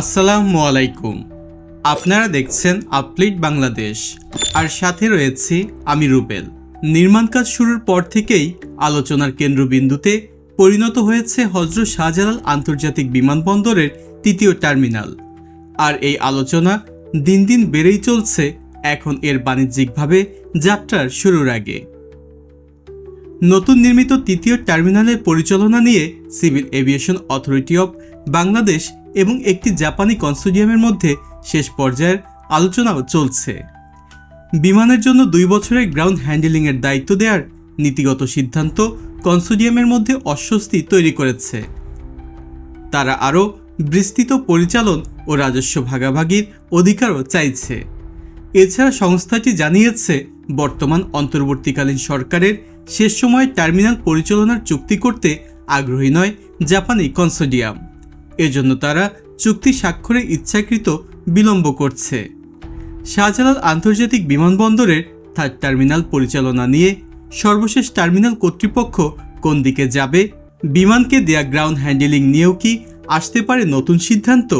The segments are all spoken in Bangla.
আসসালামু আলাইকুম। আপনারা দেখছেন আপলিট বাংলাদেশ। আর সাথে রয়েছি আমি রুবেল। নির্মাণ কাজ শুরুর পর থেকেই আলোচনার কেন্দ্রবিন্দুতে পরিণত হয়েছে হজরত শাহজালাল আন্তর্জাতিক বিমানবন্দরের তৃতীয় টার্মিনাল। আর এই আলোচনা দিন দিন বেড়েই চলছে এখন এর বাণিজ্যিকভাবে যাত্রার শুরুর আগে। নতুন নির্মিত তৃতীয় টার্মিনালের পরিচালনা নিয়ে civil aviation authority of Bangladesh এবং একটি জাপানি কনসোডিয়ামের মধ্যে শেষ পর্যায়ের আলোচনাও চলছে। বিমানের জন্য দুই বছরের গ্রাউন্ড হ্যান্ডেলিংয়ের দায়িত্ব দেওয়ার নীতিগত সিদ্ধান্ত কনসোডিয়ামের মধ্যে অস্বস্তি তৈরি করেছে। তারা আরও বিস্তৃত পরিচালন ও রাজস্ব ভাগাভাগির অধিকারও চাইছে। এছাড়া সংস্থাটি জানিয়েছে, বর্তমান অন্তর্বর্তীকালীন সরকারের শেষ সময়ে টার্মিনাল পরিচালনার চুক্তি করতে আগ্রহী নয় জাপানি কনসোডিয়াম এজন্য তারা চুক্তি স্বাক্ষরে ইচ্ছাকৃত বিলম্ব করছে। শাহজালাল আন্তর্জাতিক বিমানবন্দরের থার্ড টার্মিনাল পরিচালনা নিয়ে সর্বশেষ টার্মিনাল কর্তৃপক্ষ কোন দিকে যাবে, বিমানকে দেয়া গ্রাউন্ড হ্যান্ডেলিং নিয়েও কি আসতে পারে নতুন সিদ্ধান্ত,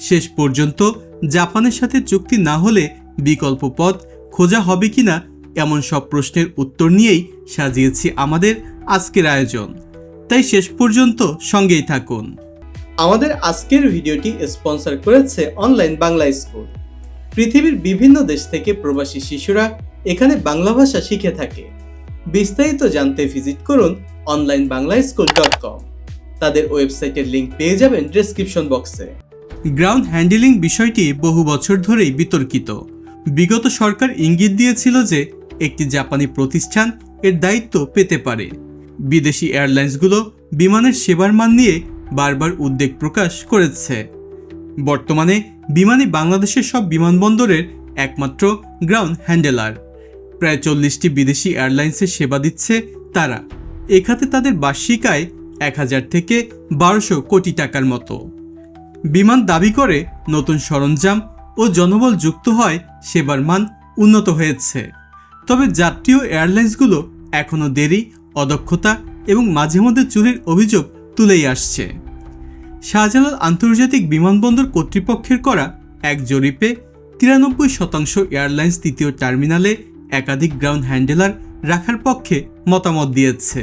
শেষ পর্যন্ত জাপানের সাথে চুক্তি না হলে বিকল্প পথ খোঁজা হবে কিনা এমন সব প্রশ্নের উত্তর নিয়েই সাজিয়েছি আমাদের আজকের আয়োজন। তাই শেষ পর্যন্ত সঙ্গেই থাকুন। আমাদের আজকের ভিডিওটি স্পন্সর করেছে অনলাইন বাংলা স্কুল। পৃথিবীর বিভিন্ন দেশ থেকে প্রবাসী শিশুরা এখানে বাংলা ভাষা শিখে থাকে। বিস্তারিত জানতে ভিজিট করুন online Bangla school dot com. তাদের ওয়েবসাইটের লিঙ্ক পেয়ে যাবেন ডেসক্রিপশন বক্সে। গ্রাউন্ড হ্যান্ডেলিং বিষয়টি বহু বছর ধরেই বিতর্কিত। বিগত সরকার ইঙ্গিত দিয়েছিল যে একটি জাপানি প্রতিষ্ঠান এর দায়িত্ব পেতে পারে। বিদেশি এয়ারলাইন্সগুলো বিমানের সেবার মান নিয়ে বারবার উদ্বেগ প্রকাশ করেছে। বর্তমানে বিমানে বাংলাদেশের সব বিমানবন্দরের একমাত্র গ্রাউন্ড হ্যান্ডেলার প্রায় চল্লিশটি বিদেশি এয়ারলাইন্সের সেবা দিচ্ছে তারা। এখাতে তাদের বার্ষিক আয় এক হাজার থেকে বারোশো কোটি টাকার মতো। বিমান দাবি করে, নতুন সরঞ্জাম ও জনবল যুক্ত হয় সেবার মান উন্নত হয়েছে। তবে যাত্রীয় এয়ারলাইন্সগুলো এখনও দেরি, অদক্ষতা এবং মাঝে মধ্যে চুরির অভিযোগ তুলেই আসছে। শাহজালাল আন্তর্জাতিক বিমানবন্দর কর্তৃপক্ষের করা এক জরিপে তিরানব্বই শতাংশ এয়ারলাইন্স তৃতীয় টার্মিনালে একাধিক গ্রাউন্ড হ্যান্ডেলার রাখার পক্ষে মতামত দিয়েছে।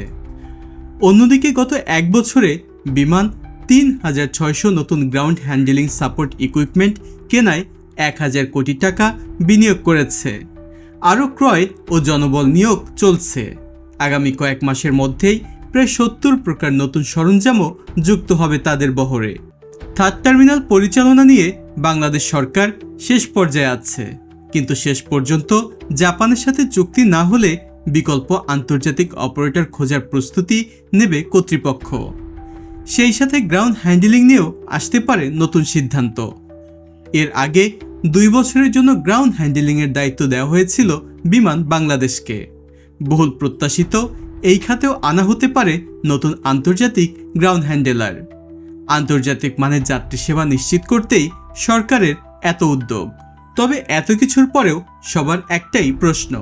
অন্যদিকে গত এক বছরে বিমান তিন হাজার ছয়শো নতুন গ্রাউন্ড হ্যান্ডেলিং সাপোর্ট ইকুইপমেন্ট কেনায় এক হাজার কোটি টাকা বিনিয়োগ করেছে। আরও ক্রয় ও জনবল নিয়োগ চলছে। আগামী কয়েক মাসের মধ্যেই প্রায় সত্তর প্রকার নতুন সরঞ্জামও যুক্ত হবে তাদের বহরে। থার্ড টার্মিনাল পরিচালনা নিয়ে বাংলাদেশ সরকার শেষ পর্যায়ে আছে। কিন্তু শেষ পর্যন্ত জাপানের সাথে চুক্তি না হলে বিকল্প আন্তর্জাতিক অপারেটর খোঁজার প্রস্তুতি নেবে কর্তৃপক্ষ। সেই সাথে গ্রাউন্ড হ্যান্ডেলিং নিয়েও আসতে পারে নতুন সিদ্ধান্ত। এর আগে দুই বছরের জন্য গ্রাউন্ড হ্যান্ডেলিংয়ের দায়িত্ব দেওয়া হয়েছিল বিমান বাংলাদেশকে। বহুল প্রত্যাশিত এই খাতেও আনা হতে পারে নতুন আন্তর্জাতিক গ্রাউন্ড হ্যান্ডেলার। আন্তর্জাতিক মানের যাত্রী সেবা নিশ্চিত করতেই সরকারের এত উদ্যোগ। তবে এত কিছুর পরেও সবার একটাই প্রশ্ন,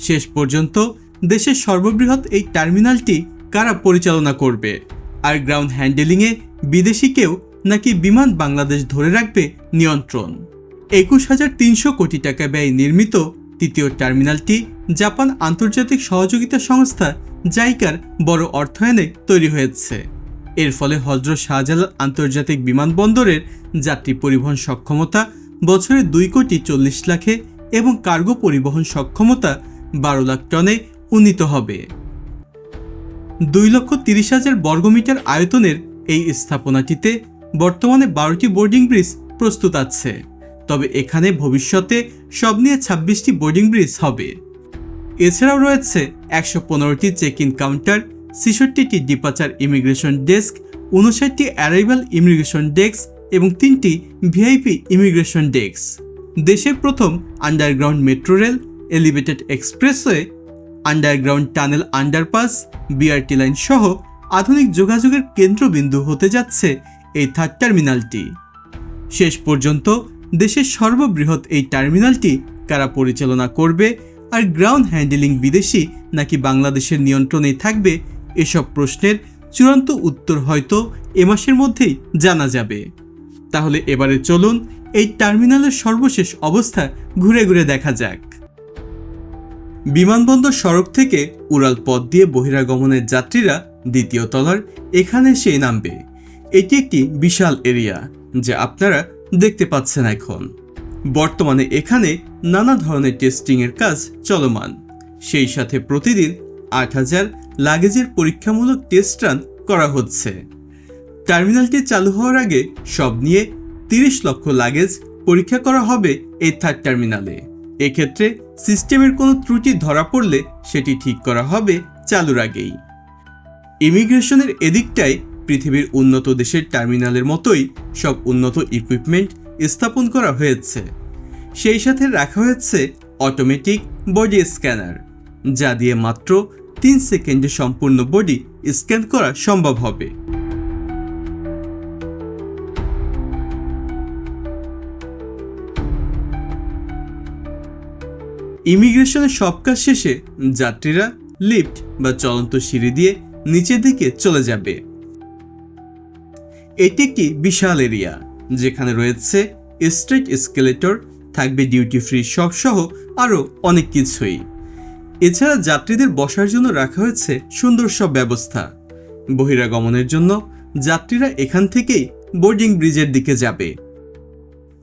শেষ পর্যন্ত দেশের সর্ববৃহৎ এই টার্মিনালটি কারা পরিচালনা করবে? আর গ্রাউন্ড হ্যান্ডেলিংয়ে বিদেশি কেউ নাকি বিমান বাংলাদেশ ধরে রাখবে নিয়ন্ত্রণ? একুশ হাজার তিনশো কোটি টাকা ব্যয় নির্মিত তৃতীয় টার্মিনালটি জাপান আন্তর্জাতিক সহযোগিতা সংস্থা জাইকার বড় অর্থায়নে তৈরি হয়েছে। এর ফলে হজরত শাহজালাল আন্তর্জাতিক বিমানবন্দরের যাত্রী পরিবহন সক্ষমতা বছরে দুই কোটি চল্লিশ লাখে এবং কার্গো পরিবহন সক্ষমতা বারো লাখ টনে উন্নীত হবে। দুই লক্ষ তিরিশ হাজার বর্গমিটার আয়তনের এই স্থাপনাটিতে বর্তমানে বারোটি বোর্ডিং ব্রিজ প্রস্তুত আছে। তবে এখানে ভবিষ্যতে সব নিয়ে ছাব্বিশটি বোর্ডিং ব্রিজ হবে। এছাড়াও রয়েছে একশো পনেরোটি চেক ইন কাউন্টার, ছেষট্টিটি ডিপাচার ইমিগ্রেশন ডেস্ক, উনষাটটি অ্যারাইভাল ইমিগ্রেশন ডেস্ক এবং তিনটি ভিআইপি ইমিগ্রেশন ডেস্ক। দেশের প্রথম underground metro rail, elevated expressway, underground tunnel underpass, BRT line সহ আধুনিক যোগাযোগের কেন্দ্রবিন্দু হতে যাচ্ছে এই থার্ড টার্মিনালটি। শেষ পর্যন্ত দেশের সর্ববৃহৎ এই টার্মিনালটি কারা পরিচালনা করবে আর গ্রাউন্ড হ্যান্ডেলিং বিদেশি নাকি বাংলাদেশের নিয়ন্ত্রণেই থাকবে, এসব প্রশ্নের চূড়ান্ত উত্তর হয়তো এ মাসের মধ্যেই জানা যাবে। তাহলে এবারে চলুন এই টার্মিনালের সর্বশেষ অবস্থা ঘুরে ঘুরে দেখা যাক। বিমানবন্দর সড়ক থেকে উড়াল পথ দিয়ে বহিরাগমনের যাত্রীরা দ্বিতীয় তলার এখানে সেই নামবে। এটি একটি বিশাল এরিয়া, যা আপনারা দেখতে পাচ্ছেন এখন। বর্তমানে এখানে নানা ধরনের টেস্টিংয়ের কাজ চলমান। সেই সাথে প্রতিদিন আট হাজার লাগেজের পরীক্ষামূলক টেস্ট রান করা হচ্ছে। টার্মিনালটি চালু হওয়ার আগে সব নিয়ে তিরিশ লক্ষ লাগেজ পরীক্ষা করা হবে এই থার্ড টার্মিনালে। এক্ষেত্রে সিস্টেমের কোনো ত্রুটি ধরা পড়লে সেটি ঠিক করা হবে চালুর আগেই। ইমিগ্রেশনের এদিকটায় পৃথিবীর উন্নত দেশের টার্মিনালের মতোই সব উন্নত ইকুইপমেন্ট স্থাপন করা হয়েছে। সেই সাথে রাখা হয়েছে অটোমেটিক বডি স্ক্যানার যা দিয়ে মাত্র তিন সেকেন্ডে সম্পূর্ণ বডি স্ক্যান করা সম্ভব হবে। ইমিগ্রেশনের সব কাজ শেষে যাত্রীরা লিফট বা চলন্ত সিঁড়ি দিয়ে নিচের দিকে চলে যাবে। এটি একটি বিশাল এরিয়া, যেখানে রয়েছে স্ট্রিট এসকেলেটর থাকবে ডিউটি ফ্রি শপ সহ আরও অনেক কিছুই। এছাড়া যাত্রীদের বসার জন্য রাখা হয়েছে সুন্দর সব ব্যবস্থা। বহিরাগমনের জন্য যাত্রীরা এখান থেকেই বোর্ডিং ব্রিজের দিকে যাবে।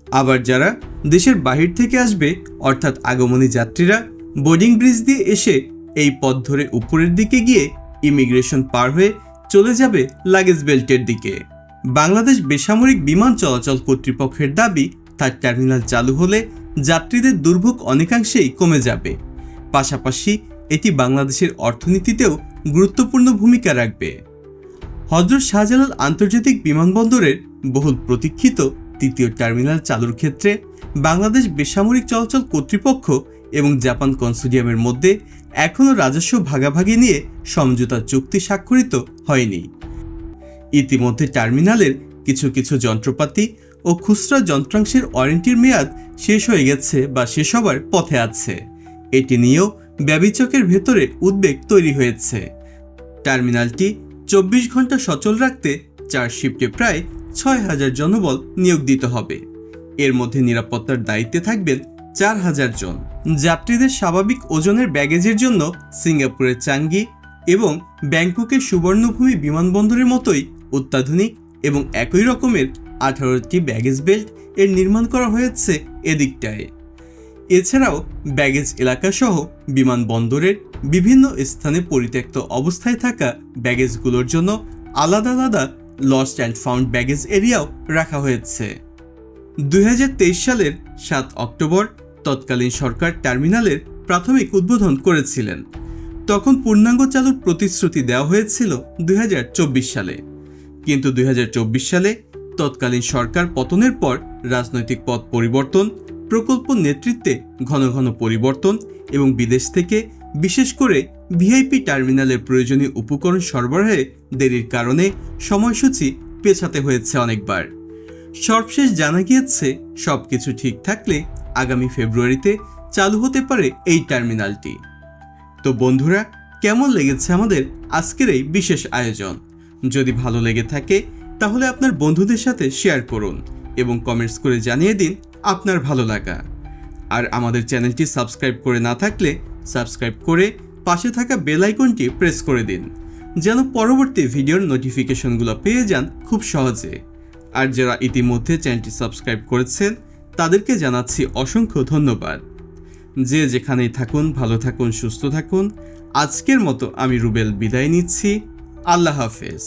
আবার যারা দেশের বাহির থেকে আসবে, অর্থাৎ আগমনী যাত্রীরা বোর্ডিং ব্রিজ দিয়ে এসে এই পথ ধরে উপরের দিকে গিয়ে ইমিগ্রেশন পার হয়ে চলে যাবে লাগেজ বেল্টের দিকে। বাংলাদেশ বেসামরিক বিমান চলাচল কর্তৃপক্ষের দাবি, তার টার্মিনাল চালু হলে যাত্রীদের দুর্ভোগ অনেকাংশেই কমে যাবে। পাশাপাশি, এটি বাংলাদেশের অর্থনীতিতেও গুরুত্বপূর্ণ ভূমিকা রাখবে। হজরত শাহজালাল আন্তর্জাতিক বিমানবন্দরের বহুল প্রতীক্ষিত তৃতীয় টার্মিনাল চালুর ক্ষেত্রে বাংলাদেশ বেসামরিক চলাচল কর্তৃপক্ষ এবং জাপান কনসোডিয়ামের মধ্যে এখনও রাজস্ব ভাগাভাগি নিয়ে সমঝোতা চুক্তি স্বাক্ষরিত হয়নি। ইতিমধ্যে টার্মিনালের কিছু কিছু যন্ত্রপাতি ও খুচরা যন্ত্রাংশের ওয়ারেন্টির মেয়াদ শেষ হয়ে গেছে বা শেষ হবার পথে আছে। এটি নিয়েও ব্যবিচকের ভেতরে উদ্বেগ তৈরি হয়েছে। টার্মিনালটি চব্বিশ ঘণ্টা সচল রাখতে চার শিফটে প্রায় ছয় হাজার জনবল নিয়োগ দিতে হবে। এর মধ্যে নিরাপত্তার দায়িত্বে থাকবেন চার হাজার জন। যাত্রীদের স্বাভাবিক ওজনের ব্যাগেজের জন্য সিঙ্গাপুরের চাঙ্গি এবং ব্যাংককের সুবর্ণভূমি বিমানবন্দরের মতোই অত্যাধুনিক এবং একই রকমের আঠারোটি ব্যাগেজ বেল্ট এর নির্মাণ করা হয়েছে এদিকটায়। এছাড়াও ব্যাগেজ এলাকাসহ বিমানবন্দরের বিভিন্ন স্থানে পরিত্যক্ত অবস্থায় থাকা ব্যাগেজগুলোর জন্য আলাদা আলাদা লস্ট অ্যান্ড ফাউন্ড ব্যাগেজ এরিয়াও রাখা হয়েছে। দুই হাজার তেইশ সালের সাত অক্টোবর তৎকালীন সরকার টার্মিনালের প্রাথমিক উদ্বোধন করেছিলেন। তখন পূর্ণাঙ্গ চালুর প্রতিশ্রুতি দেওয়া হয়েছিল দুই হাজার চব্বিশ সালে। কিন্তু দুই হাজার চব্বিশ সালে তৎকালীন সরকার পতনের পর রাজনৈতিক পথ পরিবর্তন, প্রকল্প নেতৃত্বে ঘন ঘন পরিবর্তন এবং বিদেশ থেকে বিশেষ করে ভিআইপি টার্মিনালের প্রয়োজনীয় উপকরণ সরবরাহে দেরির কারণে সময়সূচি পেছাতে হয়েছে অনেকবার। সর্বশেষ জানা গিয়েছে সব কিছু ঠিক থাকলে আগামী ফেব্রুয়ারিতে চালু হতে পারে এই টার্মিনালটি। তো বন্ধুরা, কেমন লেগেছে আমাদের আজকের এই বিশেষ আয়োজন? যদি ভালো লেগে থাকে, তাহলে আপনার বন্ধুদের সাথে শেয়ার করুন এবং কমেন্টস করে জানিয়ে দিন আপনার ভালো লাগা। আর আমাদের চ্যানেলটি সাবস্ক্রাইব করে না থাকলে সাবস্ক্রাইব করে পাশে থাকা বেল আইকনটি প্রেস করে দিন, যেন পরবর্তী ভিডিওর নোটিফিকেশনগুলো পেয়ে যান খুব সহজে। আর যারা ইতিমধ্যে চ্যানেলটি সাবস্ক্রাইব করেছেন, তাদেরকে জানাচ্ছি অসংখ্য ধন্যবাদ। যে যেখানেই থাকুন, ভালো থাকুন, সুস্থ থাকুন, আজকের মতো আমি রুবেল বিদায় নিচ্ছি। আল্লাহ হাফেজ।